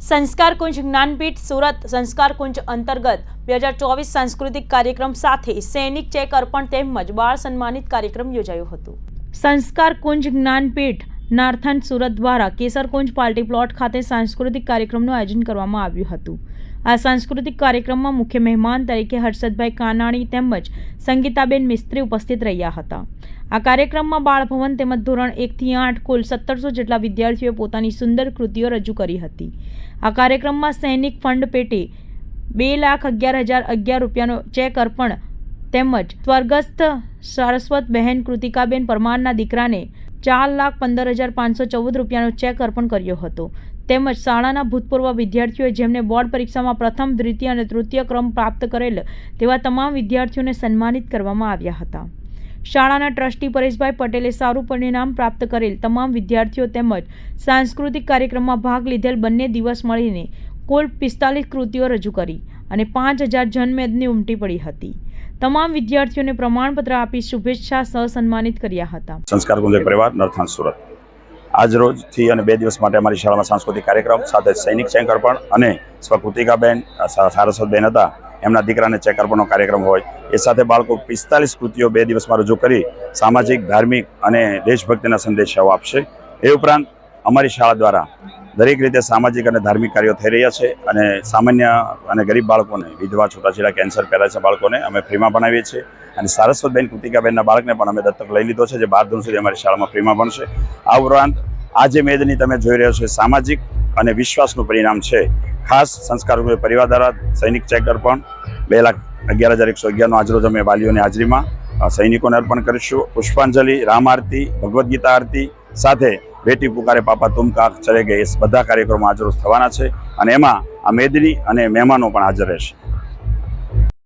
સંસ્કાર કુંજ જ્ઞાનપીઠ સુરત સંસ્કાર કુંજ અંતર્ગત બે હજાર ચોવીસ સાંસ્કૃતિક કાર્યક્રમ સાથે સૈનિક ચેક અર્પણ તેમજ બાળ સન્માનિત કાર્યક્રમ યોજાયો હતો. સંસ્કાર કુંજ જ્ઞાનપીઠ નાર્થન સુરત દ્વારા કેસરકુંજ પાર્ટી પ્લોટ ખાતે સાંસ્કૃતિક કાર્યક્રમનું આયોજન કરવામાં આવ્યું હતું. આ સાંસ્કૃતિક કાર્યક્રમમાં મુખ્ય મહેમાન તરીકે હર્ષદભાઈ કાનાણી તેમજ સંગીતાબેન મિસ્ત્રી ઉપસ્થિત રહ્યા હતા. આ કાર્યક્રમમાં બાળભવન તેમજ ધોરણ એકથી આઠ કુલ સત્તરસો જેટલા વિદ્યાર્થીઓએ પોતાની સુંદર કૃતિઓ રજૂ કરી હતી. આ કાર્યક્રમમાં સૈનિક ફંડ પેટે બે લાખ અગિયાર હજાર અગિયાર રૂપિયાનો ચેક અર્પણ તેમજ સ્વર્ગસ્થ સરસ્વત બહેન કૃતિકાબેન પરમારના દીકરાને ચાર લાખ પંદર હજાર પાંચસો ચૌદ રૂપિયાનો ચેક અર્પણ કર્યો હતો. તેમજ શાળાના ભૂતપૂર્વ વિદ્યાર્થીઓએ જેમને બોર્ડ પરીક્ષામાં પ્રથમ, દ્વિતીય અને તૃતીય ક્રમ પ્રાપ્ત કરેલ તેવા તમામ વિદ્યાર્થીઓને સન્માનિત કરવામાં આવ્યા હતા. શાળાના ટ્રસ્ટી પરેશભાઈ પટેલે સારું પરિણામ પ્રાપ્ત કરેલ તમામ વિદ્યાર્થીઓ તેમજ સાંસ્કૃતિક કાર્યક્રમમાં ભાગ લીધેલ બંને દિવસ મળીને કુલ પિસ્તાલીસ કૃતિઓ રજૂ કરી અને પાંચ હજાર જનમેદની ઉમટી પડી હતી. તમામ વિદ્યાર્થીઓને પ્રમાણપત્ર આપી શુભેચ્છા સહ સન્માનિત કર્યા હતા. સંસ્કાર ગુંજર પરિવાર નરથાણ સુરત. આજ રોજથી અને બે દિવસ માટે અમારી શાળામાં સાંસ્કૃતિક કાર્યક્રમ, સાથે સૈનિક ચેક અર્પણ અને સ્વકૃતિકાબેન સારસ્વતબેન હતા. એમના દીકરાને ચેક અર્પણનો કાર્યક્રમ હોય. એ સાથે બાળકો પિસ્તાલીસ કૃતિઓ બે દિવસમાં રજૂ કરી સામાજિક, ધાર્મિક અને દેશભક્તિના સંદેશાઓ આપશે. એ ઉપરાંત અમારી શાળા દ્વારા દરેક રીતે સામાજિક અને ધાર્મિક કાર્યો થઈ રહ્યા છે અને સામાન્ય અને ગરીબ બાળકોને, વિધવા, છૂટાછેડા, કેન્સર પેરાલિસિસ બાળકોને અમે ફ્રીમાં ભણાવીએ છીએ. અને સારસ્વતબેન, કૃતિકાબેનના બાળકને પણ અમે દત્તક લઈ લીધો છે, જે બાર ધોરણ સુધી અમારી શાળામાં ફ્રીમાં ભણશે. આ ઉપરાંત આ જે મેદની તમે જોઈ રહ્યો છો સામાજિક અને વિશ્વાસનું પરિણામ છે. ખાસ સંસ્કાર પરિવાર દ્વારા સૈનિક ચેક અર્પણ બે લાખ અગિયાર હજાર એકસો અગિયારનો આજરોજ અમે વાલીઓની હાજરીમાં સૈનિકોને અર્પણ કરીશું. પુષ્પાંજલિ, રામ આરતી, ભગવદ્ ગીતા આરતી સાથે બેટી પુકારે પાપા તુમ કા ચલે ગયે બધા કાર્યક્રમો હાજર થવાના છે અને એમાં આ મેદની અને મહેમાનો પણ હાજર રહેશે.